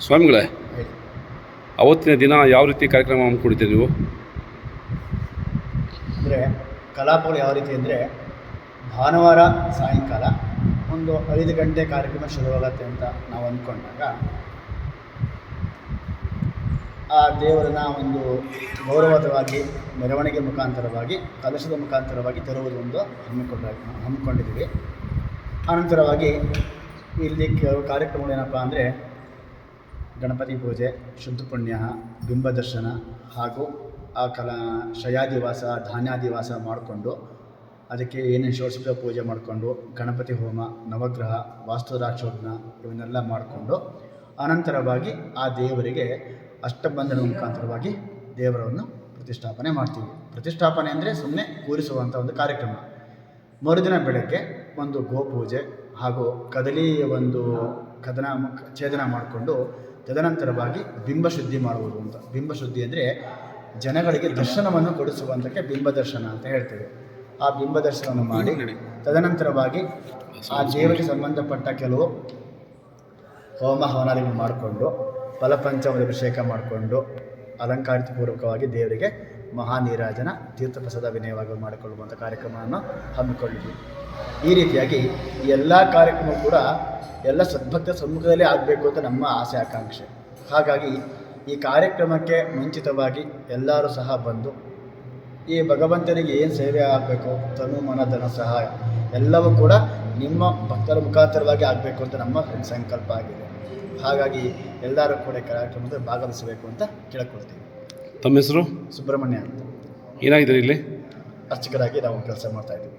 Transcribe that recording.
ಸ್ವಾಮಿಗಳೇ ಅವತ್ತಿನ ದಿನ ಯಾವ ರೀತಿ ಕಾರ್ಯಕ್ರಮ ಹಮ್ಮಿಕೊಡ್ತೀರಿ ನೀವು? ಅಂದರೆ ಕಲಾಪಗಳು ಯಾವ ರೀತಿ ಅಂದರೆ ಭಾನುವಾರ ಸಾಯಂಕಾಲ ಒಂದು ಐದು ಗಂಟೆ ಕಾರ್ಯಕ್ರಮ ಶುರುವಾಗತ್ತೆ ಅಂತ ನಾವು ಅಂದ್ಕೊಂಡಾಗ ಆ ದೇವರನ್ನ ಒಂದು ಗೌರವದವಾಗಿ ಮೆರವಣಿಗೆ ಮುಖಾಂತರವಾಗಿ ಕಲಶದ ಮುಖಾಂತರವಾಗಿ ತರುವುದು ಒಂದು ಹಮ್ಮಿಕೊಂಡ ಹಮ್ಮಿಕೊಂಡಿದ್ದೀವಿ. ಅನಂತರವಾಗಿ ಇಲ್ಲಿ ಕೆಲವು ಕಾರ್ಯಕ್ರಮಗಳು ಏನಪ್ಪ ಅಂದರೆ ಗಣಪತಿ ಪೂಜೆ, ಶುದ್ಧ ಪುಣ್ಯ, ಬಿಂಬ ದರ್ಶನ ಹಾಗೂ ಆ ಕಲಾ ಶಯಾದಿವಾಸ, ಧಾನ್ಯಾದಿವಾಸ ಮಾಡಿಕೊಂಡು ಅದಕ್ಕೆ ಏನೇನು ಷೋಡಶೋಪಚಾರ ಪೂಜೆ ಮಾಡಿಕೊಂಡು ಗಣಪತಿ ಹೋಮ, ನವಗ್ರಹ ವಾಸ್ತು ರಾಕ್ಷೋಗ್ನ ಇವನ್ನೆಲ್ಲ ಮಾಡಿಕೊಂಡು ಅನಂತರವಾಗಿ ಆ ದೇವರಿಗೆ ಅಷ್ಟಬಂಧನ ಮುಖಾಂತರವಾಗಿ ದೇವರನ್ನು ಪ್ರತಿಷ್ಠಾಪನೆ ಮಾಡ್ತೀವಿ. ಪ್ರತಿಷ್ಠಾಪನೆ ಅಂದರೆ ಸುಮ್ಮನೆ ಕೂರಿಸುವಂಥ ಒಂದು ಕಾರ್ಯಕ್ರಮ. ಮರುದಿನ ಬೆಳಗ್ಗೆ ಒಂದು ಗೋಪೂಜೆ ಹಾಗೂ ಕದಲಿಯ ಒಂದು ಕದನ ಛೇದನ ಮಾಡಿಕೊಂಡು ತದನಂತರವಾಗಿ ಬಿಂಬಶುದ್ಧಿ ಮಾಡುವುದು ಅಂತ. ಬಿಂಬಶುದ್ಧಿ ಅಂದರೆ ಜನಗಳಿಗೆ ದರ್ಶನವನ್ನು ಕೊಡಿಸುವಂಥಕ್ಕೆ ಬಿಂಬ ದರ್ಶನ ಅಂತ ಹೇಳ್ತೇವೆ. ಆ ಬಿಂಬ ದರ್ಶನವನ್ನು ಮಾಡಿ ತದನಂತರವಾಗಿ ಆ ದೇವರಿಗೆ ಸಂಬಂಧಪಟ್ಟ ಕೆಲವು ಹೋಮ ಹವನಾದಿಗಳು ಮಾಡಿಕೊಂಡು ಫಲಪಂಚಮದ ಅಭಿಷೇಕ ಮಾಡಿಕೊಂಡು ಅಲಂಕಾರಿತ ಪೂರ್ವಕವಾಗಿ ದೇವರಿಗೆ ಮಹಾನೀರಾಜನ ತೀರ್ಥಪ್ರಸಾದ ವಿನಯವಾಗಿ ಮಾಡಿಕೊಳ್ಳುವಂಥ ಕಾರ್ಯಕ್ರಮವನ್ನು ಹಮ್ಮಿಕೊಂಡಿದ್ವಿ ಈ ರೀತಿಯಾಗಿ ಎಲ್ಲ ಕಾರ್ಯಕ್ರಮ ಕೂಡ ಎಲ್ಲ ಸದ್ಭಕ್ತ ಸಮ್ಮುಖದಲ್ಲೇ ಆಗಬೇಕು ಅಂತ ನಮ್ಮ ಆಸೆ, ಆಕಾಂಕ್ಷೆ. ಹಾಗಾಗಿ ಈ ಕಾರ್ಯಕ್ರಮಕ್ಕೆ ಮುಂಚಿತವಾಗಿ ಎಲ್ಲರೂ ಸಹ ಬಂದು ಈ ಭಗವಂತನಿಗೆ ಏನು ಸೇವೆ ಆಗಬೇಕು? ತನು, ಮನ, ಧನ, ಸಹಾಯ ಎಲ್ಲವೂ ಕೂಡ ನಿಮ್ಮ ಭಕ್ತರ ಮುಖಾಂತರವಾಗಿ ಆಗಬೇಕು ಅಂತ ನಮ್ಮ ಸಂಕಲ್ಪ ಆಗಿದೆ. ಹಾಗಾಗಿ ಎಲ್ಲರೂ ಕೂಡ ಕಾರ್ಯಕ್ರಮದಲ್ಲಿ ಭಾಗವಹಿಸಬೇಕು ಅಂತ ಕೇಳ್ಕೊಳ್ತೀವಿ. ತಮ್ಮ ಹೆಸರು? ಸುಬ್ರಹ್ಮಣ್ಯ ಅಂತ. ಏನಾಗಿದ್ದೀರಿ ಇಲ್ಲಿ? ಅರ್ಚಕರಾಗಿ ನಾವು ಕೆಲಸ ಮಾಡ್ತಾ ಇದ್ದೀವಿ.